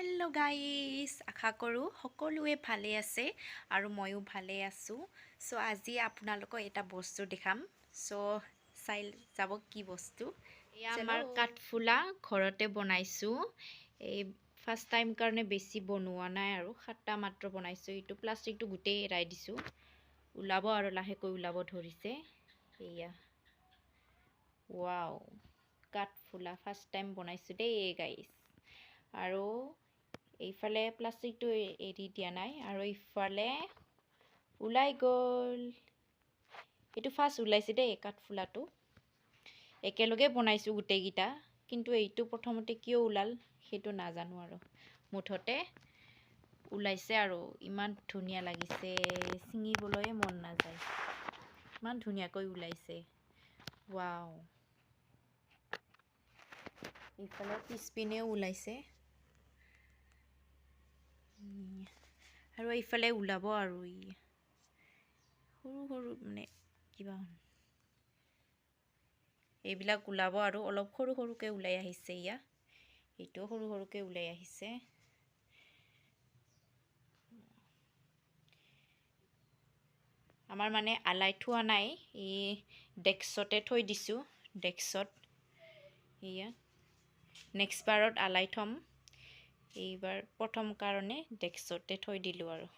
Hello guys আশা কৰোঁ সকলোৱে ভালে আছে আৰু ময়ো ভালে আছোঁ। চ' আজি আপোনালোকক এটা বস্তু দেখাম। চ' চাই যাব কি বস্তু। এয়া আমাৰ. কাঠফুলা ঘৰতে বনাইছোঁ। এই ফাৰ্ষ্ট টাইম কাৰণে বেছি বনোৱা নাই আৰু সাতটা মাত্ৰ বনাইছোঁ। এইটো প্লাষ্টিকটো গোটেই এৰাই দিছোঁ। ওলাব আৰু লাহেকৈ ওলাব ধৰিছে। এয়া ৱাও কাঠফুলা ফাৰ্ষ্ট টাইম বনাইছোঁ দেই গাইজ আৰু এইফালে প্লাষ্টিকটো এৰি দিয়া নাই আৰু ইফালে ওলাই গ'ল। এইটো ফাৰ্ষ্ট ওলাইছে দেই কাঠফুলাটো। একেলগে বনাইছোঁ গোটেইকেইটা কিন্তু এইটো প্ৰথমতে কিয় ওলাল সেইটো নাজানো আৰু। মুঠতে ওলাইছে আৰু ইমান ধুনীয়া লাগিছে ছিঙিবলৈয়ে মন নাযায়। ইমান ধুনীয়াকৈ ওলাইছে। ৱাও। ইফালে পিছপিনেও ওলাইছে। আৰু এইফালে ওলাব আৰু ই সৰু সৰু মানে কিবা এইবিলাক ওলাব আৰু অলপ সৰু সৰুকৈ ওলাই আহিছে ইয়া এইটোও সৰু সৰুকৈ ওলাই আহিছে আমাৰ মানে আলাই থোৱা নাই এই ডেস্কতে থৈ দিছোঁ ডেস্কত এয়া নেক্সট বাৰত আলাই থ'ম এইবাৰ প্ৰথম কাৰণে ডেস্কতে থৈ দিলোঁ আৰু।